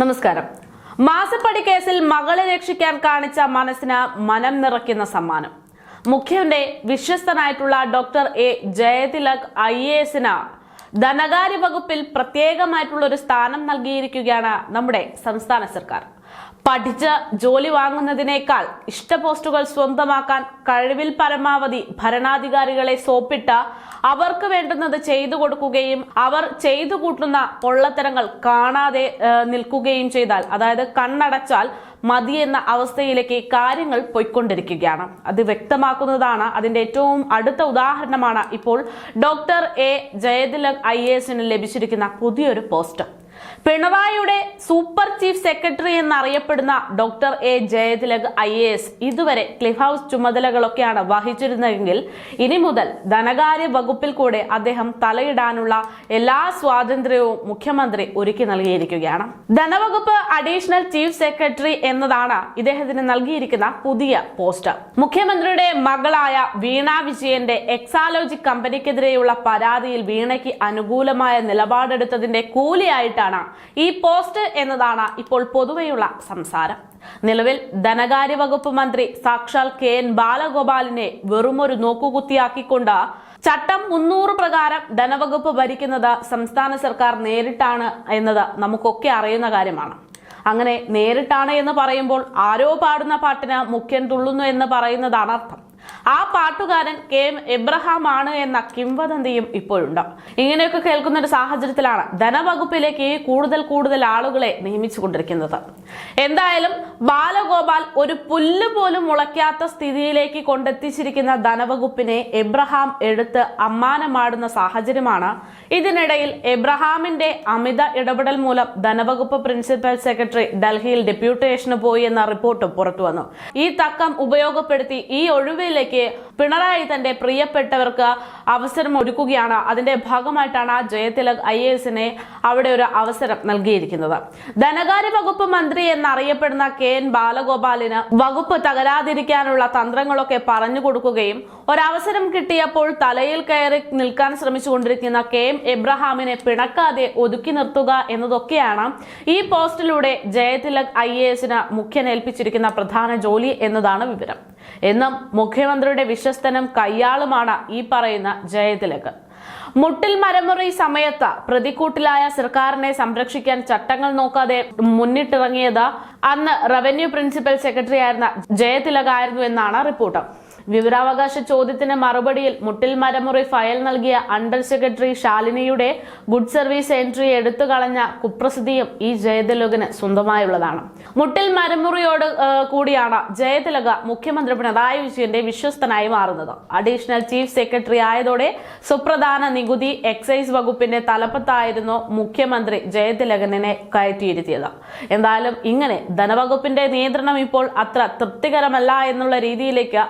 നമസ്കാരം. മാസപ്പടി കേസിൽ മകളെ രക്ഷിക്കാൻ കാണിച്ച മനസ്സിന് മനം നിറയ്ക്കുന്ന സമ്മാനം. മുഖ്യന്റെ വിശ്വസ്തനായിട്ടുള്ള doctor A Jayathilak I A എസിന് ധനകാര്യ വകുപ്പിൽ പ്രത്യേകമായിട്ടുള്ള ഒരു സ്ഥാനം നൽകിയിരിക്കുകയാണ് നമ്മുടെ സംസ്ഥാന സർക്കാർ. പഠിച്ച് ജോലി വാങ്ങുന്നതിനേക്കാൾ ഇഷ്ട പോസ്റ്റുകൾ സ്വന്തമാക്കാൻ കഴിവിൽ പരമാവധി ഭരണാധികാരികളെ സോപ്പിട്ട അവർക്ക് വേണ്ടുന്നത് ചെയ്തു കൊടുക്കുകയും അവർ ചെയ്തു കൂട്ടുന്ന പൊള്ളത്തരങ്ങൾ കാണാതെ നിൽക്കുകയും ചെയ്താൽ അതായത് കണ്ണടച്ചാൽ മതി എന്ന അവസ്ഥയിലേക്ക് കാര്യങ്ങൾ പോയിക്കൊണ്ടിരിക്കുകയാണ്. അത് വ്യക്തമാക്കുന്നതാണ്. അതിന്റെ ഏറ്റവും അടുത്ത ഉദാഹരണമാണ് ഇപ്പോൾ ഡോക്ടർ എ ജയതിലക് ഐ എസിന് ലഭിച്ചിരിക്കുന്ന പുതിയൊരു പോസ്റ്റ്. പിണറായിയുടെ സൂപ്പർ ചീഫ് സെക്രട്ടറി എന്നറിയപ്പെടുന്ന doctor A Jayathilak I A S ഇതുവരെ ക്ലിഫ് ഹൗസ് ചുമതലകളൊക്കെയാണ് വഹിച്ചിരുന്നതെങ്കിൽ ഇനി മുതൽ ധനകാര്യ വകുപ്പിൽ കൂടെ അദ്ദേഹം തലയിടാനുള്ള എല്ലാ സ്വാതന്ത്ര്യവും മുഖ്യമന്ത്രി ഒരുക്കി നൽകിയിരിക്കുകയാണ്. ധനവകുപ്പ് അഡീഷണൽ ചീഫ് സെക്രട്ടറി എന്നതാണ് ഇദ്ദേഹത്തിന് നൽകിയിരിക്കുന്ന പുതിയ പോസ്റ്റ് മുഖ്യമന്ത്രിയുടെ മകളായ വീണ വിജയന്റെ എക്സാലോജി കമ്പനിക്കെതിരെയുള്ള പരാതിയിൽ വീണയ്ക്ക് അനുകൂലമായ നിലപാടെടുത്തതിന്റെ കൂലിയായിട്ടാണ് ഈ പോസ്റ്റ് എന്നതാണ് ഇപ്പോൾ പൊതുവെയുള്ള സംസാരം. നിലവിൽ ധനകാര്യ വകുപ്പ് മന്ത്രി സാക്ഷാൽ കെ എൻ ബാലഗോപാലിനെ വെറുമൊരു നോക്കുകുത്തിയാക്കിക്കൊണ്ട് ചട്ടം മുന്നൂറ് പ്രകാരം ധനവകുപ്പ് ഭരിക്കുന്നത് സംസ്ഥാന സർക്കാർ നേരിട്ടാണ് എന്നത് നമുക്കൊക്കെ അറിയുന്ന കാര്യമാണ്. അങ്ങനെ നേരിട്ടാണ് എന്ന് പറയുമ്പോൾ ആരോ പാടുന്ന പാട്ടിന് മുഖ്യൻ തുള്ളുന്നു എന്ന് പറയുന്നതാണ് അർത്ഥം. ആ പാട്ടുകാരൻ കെ എബ്രഹാം ആണ് എന്ന കിംവദന്തിയും ഇപ്പോഴുണ്ട്. ഇങ്ങനെയൊക്കെ കേൾക്കുന്ന ഒരു സാഹചര്യത്തിലാണ് ധനവകുപ്പിലേക്ക് കൂടുതൽ കൂടുതൽ ആളുകളെ നിയമിച്ചുകൊണ്ടിരിക്കുന്നത്. എന്തായാലും ബാലഗോപാൽ ഒരു പുല്ല് പോലും മുളയ്ക്കാത്ത സ്ഥിതിയിലേക്ക് കൊണ്ടെത്തിച്ചിരിക്കുന്ന ധനവകുപ്പിനെ എബ്രഹാം എടുത്ത് അമ്മാനമാടുന്ന സാഹചര്യമാണ് ഇതിനിടയിൽ എബ്രഹാമിന്റെ അമിത ഇടപെടൽ മൂലം ധനവകുപ്പ് പ്രിൻസിപ്പൽ സെക്രട്ടറി ഡൽഹിയിൽ ഡെപ്യൂട്ടേഷന് പോയി എന്ന റിപ്പോർട്ട് പുറത്തുവന്നു. ഈ തക്കം ഉപയോഗപ്പെടുത്തി ഈ ഒഴിവിലേക്ക് പിണറായി തന്റെ പ്രിയപ്പെട്ടവർക്ക് അവസരം ഒരുക്കുകയാണ്. അതിന്റെ ഭാഗമായിട്ടാണ് ജയതിലക് ഐ എസിനെ അവിടെ ഒരു അവസരം നൽകിയിരിക്കുന്നത്. ധനകാര്യ വകുപ്പ് മന്ത്രി എന്നറിയപ്പെടുന്ന കെ എൻ ബാലഗോപാലിന് വകുപ്പ് തകരാതിരിക്കാനുള്ള തന്ത്രങ്ങളൊക്കെ പറഞ്ഞു കൊടുക്കുകയും ഒരവസരം കിട്ടിയപ്പോൾ തലയിൽ കയറി നിൽക്കാൻ ശ്രമിച്ചുകൊണ്ടിരിക്കുന്ന കെ എം എബ്രഹാമിനെ പിണക്കാതെ ഒതുക്കി നിർത്തുക എന്നതൊക്കെയാണ് ഈ പോസ്റ്റിലൂടെ ജയതിലക് ഐ എ എസിന് മുഖ്യനേൽപ്പിച്ചിരിക്കുന്ന പ്രധാന ജോലി എന്നതാണ് വിവരം. എന്നും മുഖ്യമന്ത്രിയുടെ വിശ്വസ്തനും കയ്യാളുമാണ് ഈ പറയുന്ന ജയതിലക് മുട്ടിൽ മരമുറി സമയത്ത് പ്രതിക്കൂട്ടിലായ സർക്കാരിനെ സംരക്ഷിക്കാൻ ചട്ടങ്ങൾ നോക്കാതെ മുന്നിട്ടിറങ്ങിയത് അന്ന് റവന്യൂ പ്രിൻസിപ്പൽ സെക്രട്ടറി ആയിരുന്ന ജയതിലകായിരുന്നു എന്നാണ് റിപ്പോർട്ട്. വിവരാവകാശ ചോദ്യത്തിന് മറുപടിയിൽ മുട്ടിൽ മരമുറി ഫയൽ നൽകിയ അണ്ടർ സെക്രട്ടറി ശാലിനിയുടെ ഗുഡ് സർവീസ് എൻട്രി എടുത്തു കളഞ്ഞ കുപ്രസിദ്ധിയും ഈ ജയതിലകന് സ്വന്തമായുള്ളതാണ്. മുട്ടിൽ മരമുറിയോട് കൂടിയാണ് ജയതിലക മുഖ്യമന്ത്രി പിണറായി വിജയന്റെ വിശ്വസ്തനായി മാറുന്നത്. അഡീഷണൽ ചീഫ് സെക്രട്ടറി ആയതോടെ സുപ്രധാന നികുതി എക്സൈസ് വകുപ്പിന്റെ തലപ്പത്തായിരുന്നു മുഖ്യമന്ത്രി ജയതിലകനെ കയറ്റിയിരുത്തിയത്. എന്തായാലും ഇങ്ങനെ ധനവകുപ്പിന്റെ നിയന്ത്രണം ഇപ്പോൾ അത്ര തൃപ്തികരമല്ല എന്നുള്ള രീതിയിലേക്ക്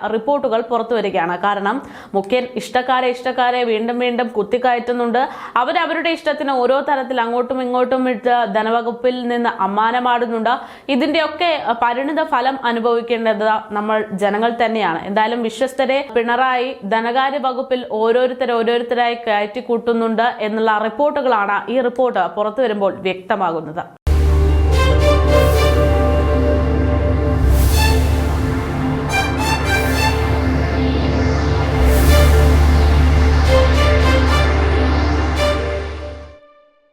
റിപ്പോർട്ടുകൾ പുറത്തു വരികയാണ്. കാരണം മുഖ്യൻ ഇഷ്ടക്കാരെ ഇഷ്ടക്കാരെ വീണ്ടും വീണ്ടും കുത്തിക്കയറ്റുന്നുണ്ട്. അവരവരുടെ ഇഷ്ടത്തിന് ഓരോ തരത്തിൽ അങ്ങോട്ടും ഇങ്ങോട്ടും ഇട്ട് ധനവകുപ്പിൽ നിന്ന് അമ്മാനമാടുന്നുണ്ട്. ഇതിന്റെയൊക്കെ പരിണിത ഫലം അനുഭവിക്കേണ്ടത് നമ്മൾ ജനങ്ങൾ തന്നെയാണ്. എന്തായാലും വിശ്വസ്തരെ പിണറായി ധനകാര്യ വകുപ്പിൽ ഓരോരുത്തരെ ഓരോരുത്തരായി കയറ്റി കൂട്ടുന്നുണ്ട് എന്നുള്ള റിപ്പോർട്ടുകളാണ് ഈ റിപ്പോർട്ട് പുറത്തു വരുമ്പോൾ വ്യക്തമാകുന്നത്.